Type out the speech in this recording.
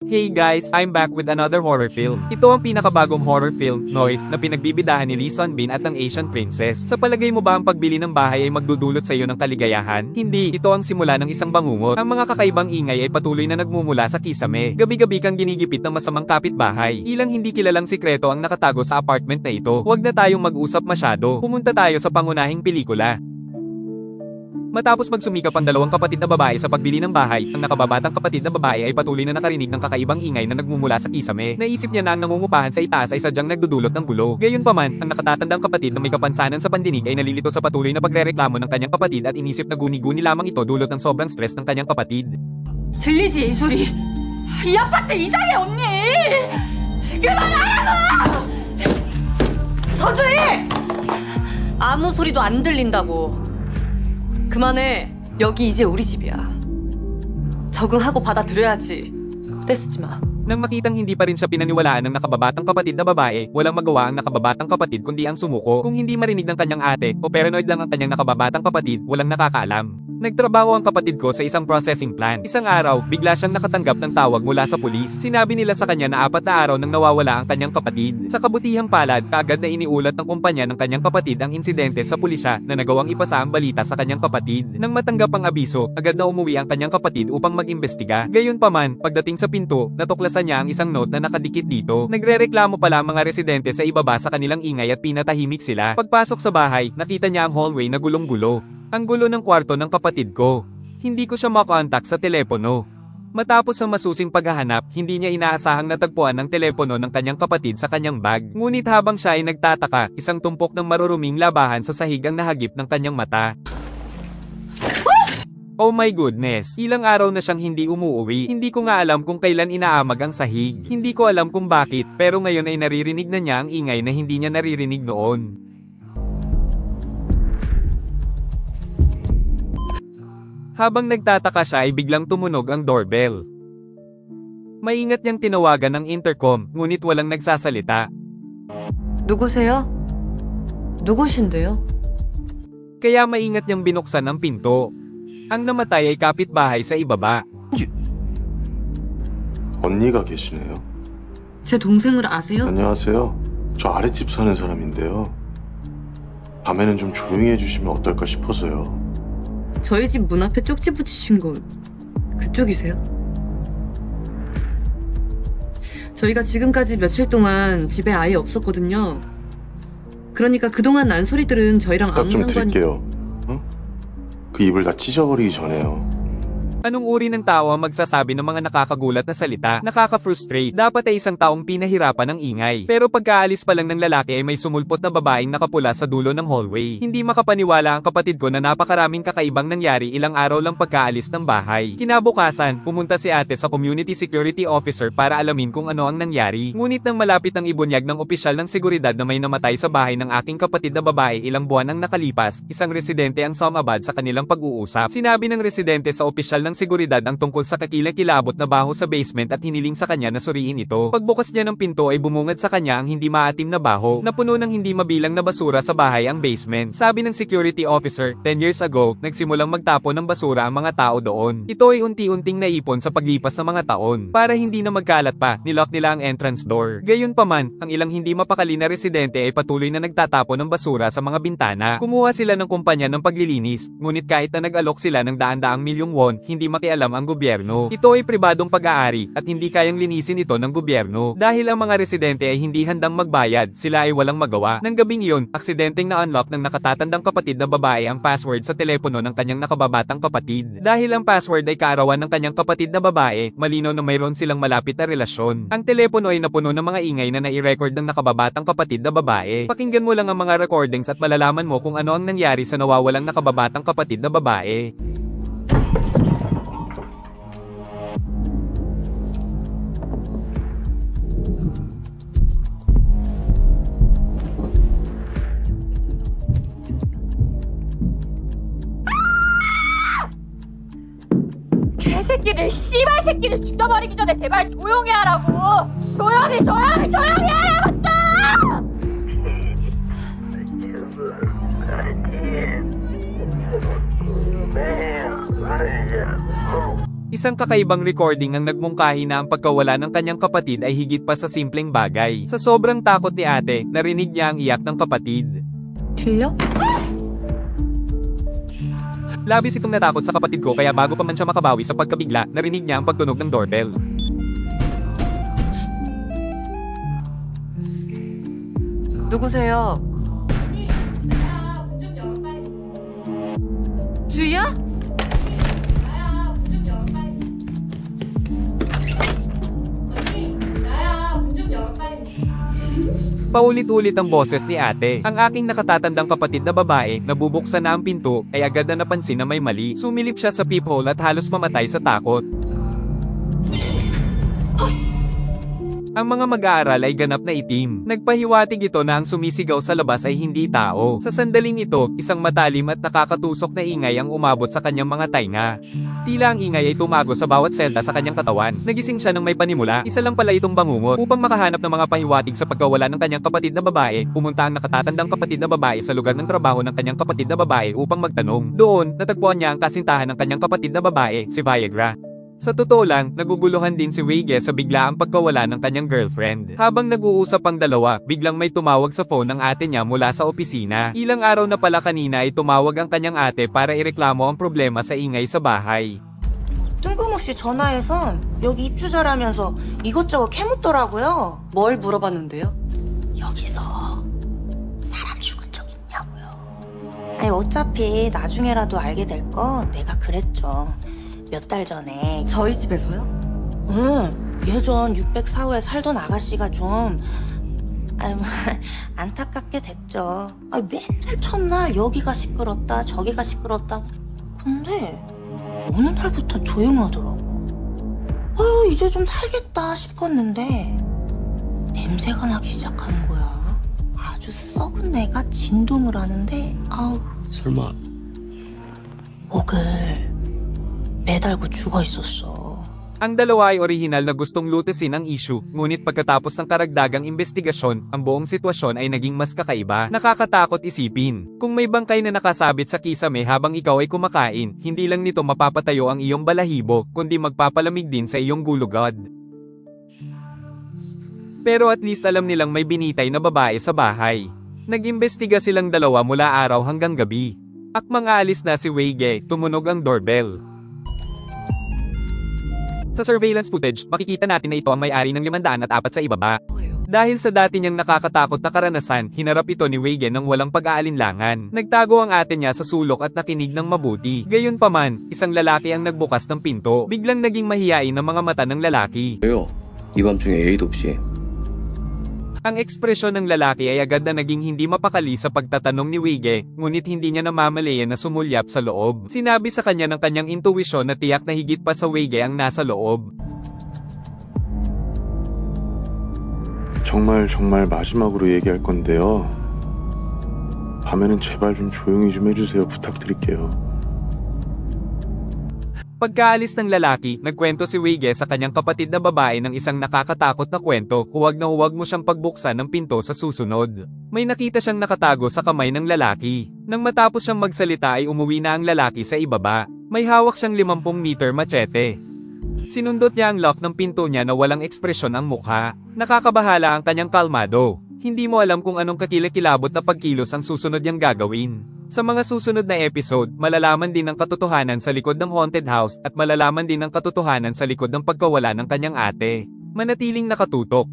Hey guys, I'm back with another horror film. Ito ang pinakabagong horror film, Noise, na pinagbibidahan ni Lee Sun Bin at ng Asian Princess. Sa palagay mo ba ang pagbili ng bahay ay magdudulot sa iyo ng kaligayahan? Hindi, ito ang simula ng isang bangungot. Ang mga kakaibang ingay ay patuloy na nagmumula sa kisame. Gabi-gabi kang ginigipit ng masamang kapitbahay. Ilang hindi kilalang sikreto ang nakatago sa apartment na ito. Huwag na tayong mag-usap masyado. Pumunta tayo sa pangunahing pelikula. Matapos magsumikap ang dalawang kapatid na babae sa pagbili ng bahay, ang nakababatang kapatid na babae ay patuloy na nakarinig ng kakaibang ingay na nagmumula sa kisame. Naisip niya na ang nangungupahan sa itaas ay sadyang nagdudulot ng gulo. Gayunpaman, ang nakatatandang kapatid na may kapansanan sa pandinig ay nalilito sa patuloy na pagrereklamo ng kanyang kapatid at inisip na guni-guni lamang ito dulot ng sobrang stress ng kanyang kapatid. 들리지 이 소리 이 아파트 이상해 언니 그만하라고 서주희 아무 소리도 안 들린다고 그만해 여기 이제 우리 집이야 적응하고 받아들여야지 떼쓰지 마 Nang makitang hindi pa rin siya pinaniwalaan ng nakababatang kapatid na babae, walang magawa ang nakababatang kapatid kundi ang sumuko. Kung hindi marinig ng kanyang ate, o paranoid lang ang kanyang nakababatang kapatid, walang nakakaalam. Nagtrabaho ang kapatid ko sa isang processing plant. Isang araw, bigla siyang nakatanggap ng tawag mula sa pulis. Sinabi nila sa kanya na apat na araw nang nawawala ang kanyang kapatid. Sa kabutihang palad, kaagad na iniulat ng kumpanya ng kanyang kapatid ang insidente sa pulisya na nagawang ipasa ang balita sa kanyang kapatid. Nang matanggap ang abiso, agad na umuwi ang kanyang kapatid upang mag-imbestiga. Gayunpaman, pagdating sa pinto, natuklasan niya ang isang note na nakadikit dito. Nagrereklamo pala ang mga residente sa ibaba sa kanilang ingay at pinatahimik sila. Pagpasok sa bahay, nakita niya ang hallway na gulong-gulo. Ang gulo ng kwarto ng kapatid ko. Hindi ko siya makontak sa telepono. Matapos ang masusing paghahanap, hindi niya inaasahang natagpuan ang telepono ng kanyang kapatid sa kanyang bag. Ngunit habang siya ay nagtataka, isang tumpok ng maruruming labahan sa sahig ang nahagip ng kanyang mata. Oh my goodness, ilang araw na siyang hindi umuuwi. Hindi ko nga alam kung kailan inaamag ang sahig. Hindi ko alam kung bakit, pero ngayon ay naririnig na niya ang ingay na hindi niya naririnig noon. Habang nagtataka siya ay biglang tumunog ang doorbell. Maingat niyang tinawagan ang intercom, ngunit walang nagsasalita. 누구세요? 누구신데요? Kaya maingat niyang binuksan ang pinto. Ang namatay ay kapitbahay sa ibaba. 언니가 계시네요. 제 동생을 아세요? 안녕하세요. 저 아랫집 사는 사람인데요. 밤에는 좀 조용히 해주시면 어떨까 싶어서요. 저희 집 문 앞에 쪽지 붙이신 거 그쪽이세요? 저희가 지금까지 며칠 동안 집에 아예 없었거든요. 그러니까 그동안 난 소리들은 저희랑 아무 좀 상관이 드릴게요. 어? 그 입을 다 찢어버리기 전에요. Anong uri ng tao ang magsasabi ng mga nakakagulat na salita? Nakaka-frustrate. Dapat ay isang taong pinahirapan ng ingay. Pero pagkaalis pa lang ng lalaki ay may sumulpot na babaeng nakapula sa dulo ng hallway. Hindi makapaniwala ang kapatid ko na napakaraming kakaibang nangyari ilang araw lang pagkaalis ng bahay. Kinabukasan, pumunta si ate sa community security officer para alamin kung ano ang nangyari. Ngunit nang malapit ang ibunyag ng opisyal ng seguridad na may namatay sa bahay ng aking kapatid na babae ilang buwan ang nakalipas, isang residente ang sumabad sa kanilang pag-uusap. Sinabi ng residente sa opisyal ng seguridad ang tungkol sa kakilakilabot na baho sa basement at hiniling sa kanya na suriin ito. Pagbukas niya ng pinto ay bumungad sa kanya ang hindi maatim na baho na puno ng hindi mabilang na basura sa bahay ang basement. Sabi ng security officer, 10 years ago, nagsimulang magtapon ng basura ang mga tao doon. Ito ay unti-unting naipon sa paglipas ng mga taon. Para hindi na magkalat pa, nilock nila ang entrance door. Gayunpaman, ang ilang hindi mapakali na residente ay patuloy na nagtatapon ng basura sa mga bintana. Kumuha sila ng kumpanya ng paglilinis, ngunit kahit na nag-alok sila ng daan-daang milyong won, hindi makialam ang gobyerno. Ito ay pribadong pag-aari at hindi kayang linisin ito ng gobyerno. Dahil ang mga residente ay hindi handang magbayad, sila ay walang magawa. Nang gabing iyon, aksidenteng na-unlock ng nakatatandang kapatid na babae ang password sa telepono ng kanyang nakababatang kapatid. Dahil ang password ay kaarawan ng kanyang kapatid na babae, malinaw na mayroon silang malapit na relasyon. Ang telepono ay napuno ng mga ingay na nai-record ng nakababatang kapatid na babae. Pakinggan mo lang ang mga recordings at malalaman mo kung ano ang nangyari sa nawawalang nakababatang kapatid na babae. 개새끼를 씨발 새끼를 죽여버리기 전에 제발 조용히 하라고 조용히 조용히 조용히 하라고 좀 Isang kakaibang recording ang nagmungkahi na ang pagkawala ng kanyang kapatid ay higit pa sa simpleng bagay. Sa sobrang takot ni ate, narinig niya ang iyak ng kapatid. 들려? Labis itong natakot sa kapatid ko kaya bago pa man siya makabawi sa pagkabigla, narinig niya ang pagtunog ng doorbell. 누구세요? Paulit-ulit ang boses ni ate. Ang aking nakatatandang kapatid na babae, nabubuksan na ang pinto, ay agad na napansin na may mali. Sumilip siya sa peephole at halos mamatay sa takot. Ang mga mag-aaral ay ganap na itim. Nagpahiwatig ito na ang sumisigaw sa labas ay hindi tao. Sa sandaling ito, isang matalim at nakakatusok na ingay ang umabot sa kanyang mga tainga. Tila ang ingay ay tumago sa bawat selda sa kanyang katawan. Nagising siya ng may panimula. Isa lang pala itong bangungot. Upang makahanap ng mga pahiwatig sa pagkawala ng kanyang kapatid na babae, pumunta ang nakatatandang kapatid na babae sa lugar ng trabaho ng kanyang kapatid na babae upang magtanong. Doon, natagpuan niya ang kasintahan ng kanyang kapatid na babae, si Viagra. Sa totoo lang, naguguluhan din si Weige sa biglaang pagkawala ng kanyang girlfriend. Habang nag-uusap ang dalawa, biglang may tumawag sa phone ng ate niya mula sa opisina. Ilang araw na pala kanina ay tumawag ang kanyang ate para ireklamo ang problema sa ingay sa bahay. 뜬금없이 전화해서 여기 입주자라면서 이것저것 캐묻더라고요. 뭘 물어봤는데요? 여기서 사람 죽은 적 있냐고요. 아니 어차피 나중에라도 알게 될 거 내가 그랬죠. 몇 달 전에 저희 집에서요? 응 예전 604호에 살던 아가씨가 좀 아유 뭐, 안타깝게 됐죠. 아 맨날 첫날 여기가 시끄럽다 저기가 시끄럽다. 근데 어느 날부터 조용하더라고. 아유 이제 좀 살겠다 싶었는데 냄새가 나기 시작하는 거야. 아주 썩은 내가 진동을 하는데 아우 설마 목을 매달고 죽어 있었어. Ang dalawa ay orihinal na gustong lutesin ang issue, ngunit pagkatapos ng karagdagang investigasyon, ang buong sitwasyon ay naging mas kakaiba. Nakakatakot isipin. Kung may bangkay na nakasabit sa kisame habang ikaw ay kumakain, hindi lang nito mapapatayo ang iyong balahibo, kundi magpapalamig din sa iyong gulugod. Pero at least alam nilang may binitay na babae sa bahay. Nag-imbestiga silang dalawa mula araw hanggang gabi. Akmang aalis na si Weige, tumunog ang doorbell. Sa surveillance footage, makikita natin na ito ang may-ari ng 504 sa ibaba. 뭐예요? Dahil sa dati niyang nakakatakot na karanasan, hinarap ito ni Wegen ng walang pag-aalinlangan. Nagtago ang ate niya sa sulok at nakinig ng mabuti. Gayunpaman, isang lalaki ang nagbukas ng pinto. Biglang naging mahiyain ang mga mata ng lalaki. 왜요? 이 밤중에 A도 없이 Ang ekspresyon ng lalaki ay agad na naging hindi mapakali sa pagtatanong ni Wige, ngunit hindi niya namamalayan na sumulyap sa loob. Sinabi sa kanya ng kanyang intuwisyon na tiyak na higit pa sa Wige ang nasa loob. 정말 정말 마지막으로 얘기할 건데요. 밤에는 제발 좀 조용히 좀 해주세요. 부탁드릴게요. Pagkaalis ng lalaki, nagkwento si Wige sa kanyang kapatid na babae ng isang nakakatakot na kwento, huwag na huwag mo siyang pagbuksan ng pinto sa susunod. May nakita siyang nakatago sa kamay ng lalaki. Nang matapos siyang magsalita ay umuwi na ang lalaki sa ibaba. May hawak siyang 50 meter machete. Sinundot niya ang lock ng pinto niya na walang ekspresyon ang mukha. Nakakabahala ang kanyang kalmado. Hindi mo alam kung anong kakilakilabot na pagkilos ang susunod niyang gagawin. Sa mga susunod na episode, malalaman din ang katotohanan sa likod ng haunted house at malalaman din ang katotohanan sa likod ng pagkawala ng kanyang ate. Manatiling nakatutok.